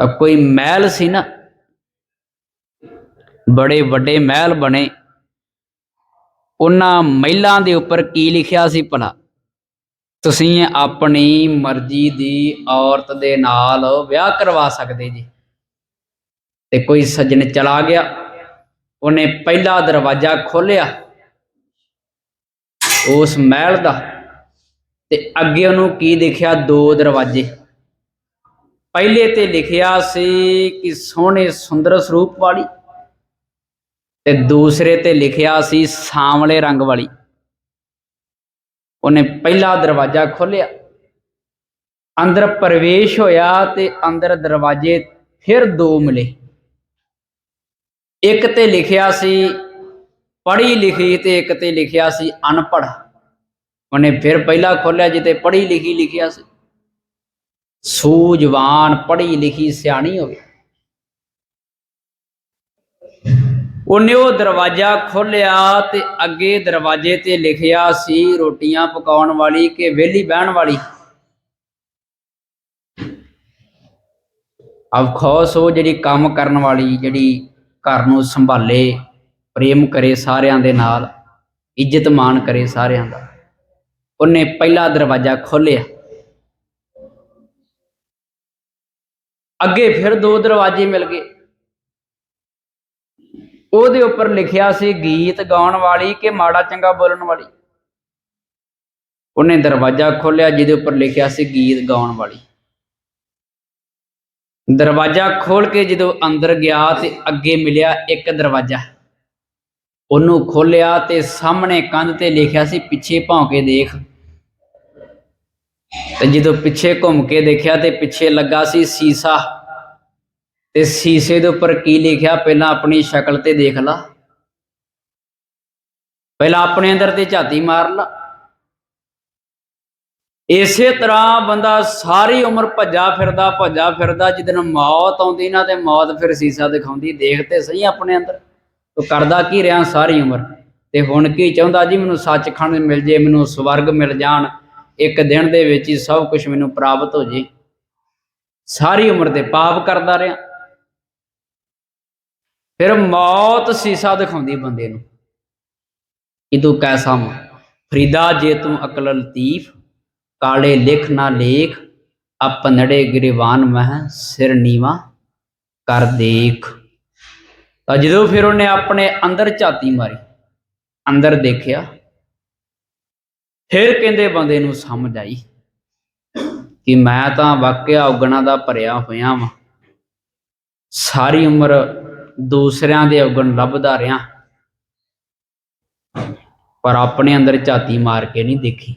ਤਾਂ ਕੋਈ ਮਹਿਲ ਸੀ ਨਾ? ਬੜੇ ਵੱਡੇ ਮਹਿਲ ਬਣੇ। ਉਹਨਾਂ ਮਹਿਲਾਂ ਦੇ ਉੱਪਰ ਕੀ ਲਿਖਿਆ ਸੀ ਭਲਾ? ਤੁਸੀਂ ਆਪਣੀ ਮਰਜ਼ੀ ਦੀ ਔਰਤ ਦੇ ਨਾਲ ਵਿਆਹ ਕਰਵਾ ਸਕਦੇ ਜੀ। ਤੇ ਕੋਈ ਸੱਜਣ ਚਲਾ ਗਿਆ। ਉਹਨੇ ਪਹਿਲਾ ਦਰਵਾਜ਼ਾ ਖੋਲ੍ਹਿਆ। ਉਸ ਮਹਿਲ ਦਾ। ਤੇ ਅੱਗੇ ਉਹਨੂੰ ਕੀ ਦੇਖਿਆ? ਦੋ ਦਰਵਾਜ਼ੇ। ਪਹਿਲੇ ਤੇ ਲਿਖਿਆ ਸੀ ਕਿ ਸੋਹਣੇ ਸੁੰਦਰ ਸਰੂਪ ਵਾਲੀ ਤੇ ਦੂਸਰੇ ਤੇ ਲਿਖਿਆ ਸੀ ਸਾਂਵਲੇ ਰੰਗ ਵਾਲੀ। ਉਹਨੇ ਪਹਿਲਾ ਦਰਵਾਜ਼ਾ ਖੋਲ੍ਹਿਆ। ਅੰਦਰ ਪ੍ਰਵੇਸ਼ ਹੋਇਆ ਤੇ ਅੰਦਰ ਦਰਵਾਜ਼ੇ ਫਿਰ ਦੋ ਮਿਲੇ। ਇੱਕ ਤੇ ਲਿਖਿਆ ਸੀ, ਪੜ੍ਹੀ ਲਿਖੀ ਤੇ ਇੱਕ ਤੇ ਲਿਖਿਆ ਸੀ ਅਨਪੜ੍ਹ। ਉਹਨੇ ਫਿਰ ਪਹਿਲਾ ਖੋਲ੍ਹਿਆ ਜਿੱਤੇ ਪੜ੍ਹੀ ਲਿਖੀ ਲਿਖਿਆ ਸੀ। ਸੂਝਵਾਨ ਪੜ੍ਹੀ ਲਿਖੀ ਸਿਆਣੀ ਹੋਵੇ। ਉਹਨੇ ਉਹ ਦਰਵਾਜ਼ਾ ਖੋਲ੍ਹਿਆ ਤੇ ਅੱਗੇ ਦਰਵਾਜ਼ੇ ਤੇ ਲਿਖਿਆ ਸੀ, ਰੋਟੀਆਂ ਪਕਾਉਣ ਵਾਲੀ ਕਿ ਵਿਹਲੀ ਬਹਿਣ ਵਾਲੀ? ਅਬ ਉਹ ਜਿਹੜੀ ਕੰਮ ਕਰਨ ਵਾਲੀ, ਜਿਹੜੀ ਘਰ ਨੂੰ ਸੰਭਾਲੇ, ਪ੍ਰੇਮ ਕਰੇ ਸਾਰਿਆਂ ਦੇ ਨਾਲ, ਇੱਜ਼ਤ ਮਾਣ ਕਰੇ ਸਾਰਿਆਂ ਦਾ। ਉਹਨੇ ਪਹਿਲਾ ਦਰਵਾਜ਼ਾ ਖੋਲ੍ਹਿਆ। ਅੱਗੇ ਫਿਰ ਦੋ ਦਰਵਾਜ਼ੇ ਮਿਲ ਗਏ। ਉਹਦੇ ਉੱਪਰ ਲਿਖਿਆ ਸੀ, ਗੀਤ ਗਾਉਣ ਵਾਲੀ ਕਿ ਮਾੜਾ ਚੰਗਾ ਬੋਲਣ ਵਾਲੀ। ਉਹਨੇ ਦਰਵਾਜ਼ਾ ਖੋਲ੍ਹਿਆ, ਜਿਹਦੇ ਉੱਪਰ ਲਿਖਿਆ ਸੀ, ਗੀਤ ਗਾਉਣ ਵਾਲੀ। ਦਰਵਾਜ਼ਾ ਖੋਲ ਕੇ ਜਦੋਂ ਅੰਦਰ ਗਿਆ ਤੇ ਅੱਗੇ ਮਿਲਿਆ ਇੱਕ ਦਰਵਾਜ਼ਾ। ਉਹਨੂੰ ਖੋਲ੍ਹਿਆ ਤੇ ਸਾਹਮਣੇ ਕੰਧ ਤੇ ਲਿਖਿਆ ਸੀ, ਪਿੱਛੇ ਭੌਂ ਕੇ ਦੇਖ। ਤੇ ਜਦੋਂ ਪਿੱਛੇ ਘੁੰਮ ਕੇ ਦੇਖਿਆ ਤੇ ਪਿੱਛੇ ਲੱਗਾ ਸੀ ਸੀਸਾ। ਤੇ ਸੀਸੇ ਦੇ ਉੱਪਰ ਕੀ ਲਿਖਿਆ? ਪਹਿਲਾਂ ਆਪਣੀ ਸ਼ਕਲ ਤੇ ਦੇਖ ਲਾ। ਪਹਿਲਾਂ ਆਪਣੇ ਅੰਦਰ ਤੇ ਝਾਤੀ ਮਾਰ ਲਾ। ਇਸੇ ਤਰ੍ਹਾਂ ਬੰਦਾ ਸਾਰੀ ਉਮਰ ਭੱਜਾ ਫਿਰਦਾ ਭੱਜਾ ਫਿਰਦਾ ਜਿੱਦਨ ਮੌਤ ਆਉਂਦੀ ਨਾ ਤੇ ਮੌਤ ਫਿਰ ਸੀਸਾ ਦਿਖਾਉਂਦੀ। ਦੇਖ ਤੇ ਸਹੀ ਆਪਣੇ ਅੰਦਰ। ਤੂੰ ਕਰਦਾ ਕੀ ਰਿਹਾ ਸਾਰੀ ਉਮਰ? ਤੇ ਹੁਣ ਕੀ ਚਾਹੁੰਦਾ ਜੀ? ਮੈਨੂੰ ਸੱਚਖੰਡ ਮਿਲ ਜੇ, ਮੈਨੂੰ ਸਵਰਗ ਮਿਲ ਜਾਣ। ਇੱਕ ਦਿਨ ਦੇ ਵਿੱਚ ਹੀ ਸਭ ਕੁਝ ਮੈਨੂੰ ਪ੍ਰਾਪਤ ਹੋ ਜੇ। ਸਾਰੀ ਉਮਰ ਤੇ ਪਾਪ ਕਰਦਾ ਰਿਹਾ। ਫਿਰ ਮੌਤ ਸੀਸਾ ਦਿਖਾਉਂਦੀ ਬੰਦੇ ਨੂੰ। ਕਿ ਤੂੰ ਕੈਸਾ ਮੈਂ ਫਰੀਦਾ, ਜੇ ਤੂੰ ਅਕਲ ਲਤੀਫ, ਕਾਲੇ ਲਿਖ ਨਾ ਲੇਖ ਆਪਨੜੇ ਗਰੀਵਾਨ ਮਹ ਸਿਰ ਨੀਵਾ ਕਰ ਦੇਖ। ਤਾਂ ਜਦੋਂ ਫਿਰ ਉਹਨੇ ਆਪਣੇ ਅੰਦਰ ਝਾਤੀ ਮਾਰੀ, ਅੰਦਰ ਦੇਖਿਆ ਫਿਰ ਕਹਿੰਦੇ ਬੰਦੇ ਨੂੰ ਸਮਝ ਆਈ ਕਿ ਮੈਂ ਤਾਂ ਵਾਕਿਆ ਔਗਣਾ ਦਾ ਭਰਿਆ ਹੋਇਆ ਵਾਂ। ਸਾਰੀ ਉਮਰ ਦੂਸਰਿਆਂ ਦੇ ਔਗਣ ਲੱਭਦਾ ਰਿਹਾ, ਪਰ ਆਪਣੇ ਅੰਦਰ ਝਾਤੀ ਮਾਰ ਕੇ ਨਹੀਂ ਦੇਖੀ।